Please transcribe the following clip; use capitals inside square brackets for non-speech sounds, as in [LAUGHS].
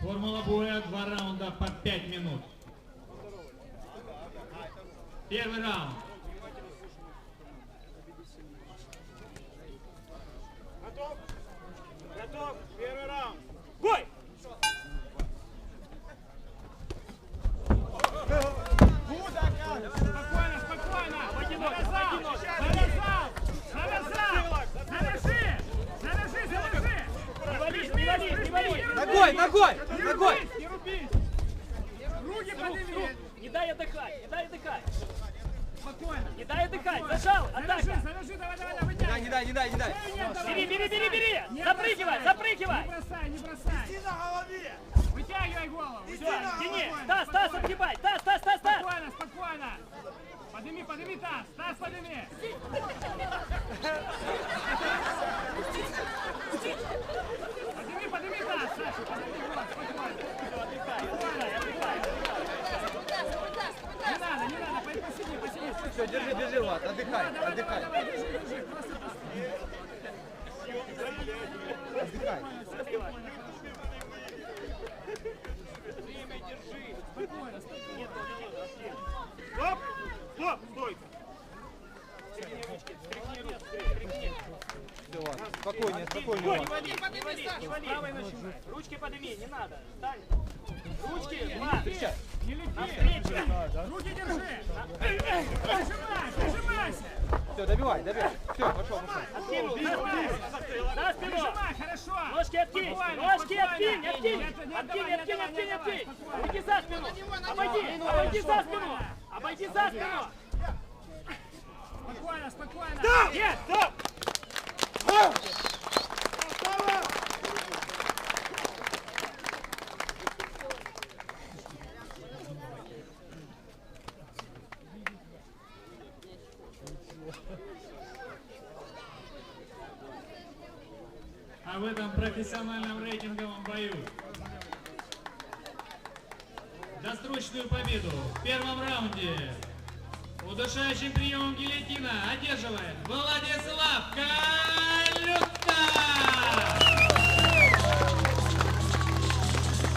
Формула боя, два раунда по 5 минут. Первый раунд. Готов? Готов. Первый раунд. Ногой, ногой, ногой! Не рубись! Руки подними! Не дай отдыхать, не дай отдыхать! Спокойно! Не дай отдыхать! Зажал! Атака! завяжи, давай, давай, давай, Не дай, вытягивай! не дай, не дай, не дай. Давай, Бери, бери, бери, бери! Запрыгивай, запрыгивай! Не бросай, не бросай! Вытягивай голову! Все, тяни! Таз, таз, отгибай! Таз, таз, таз, таз! Спокойно, спокойно! Подними, подними таз! Таз! Подними, [LAUGHS] подними таз, Саша! Подними, вот, спокойно! Не надо, не надо, пой- посиди, посиди! Все, держи, держи, Влад, отдыхай, Давай, давай, отдыхай, давай, держи, держи! Просто посиди! отдыхай. Спокойно, спокойно! Стоп! Стоп! Стой! Спокойнее, спокойнее, не вали, не вали, не вали! Ручки подними, не надо! Встань! Ручки, Влад! Не лети! Навстречу! Руки держи! Все, добивай, добивай. Все, пошел, пошел. Откинул! Прижимай, хорошо! Ножки откинь! Ножки откинь! Откинь! Откинь, откинь, откинь, откинь! Обойди за спину! Обойди! Обойди за спину! Обойди за спину! Спокойно, спокойно! Есть! Стоп! А в этом профессиональном рейтинговом бою досрочную победу в первом раунде удушающим приемом гильотина одерживает Владислав Калюта!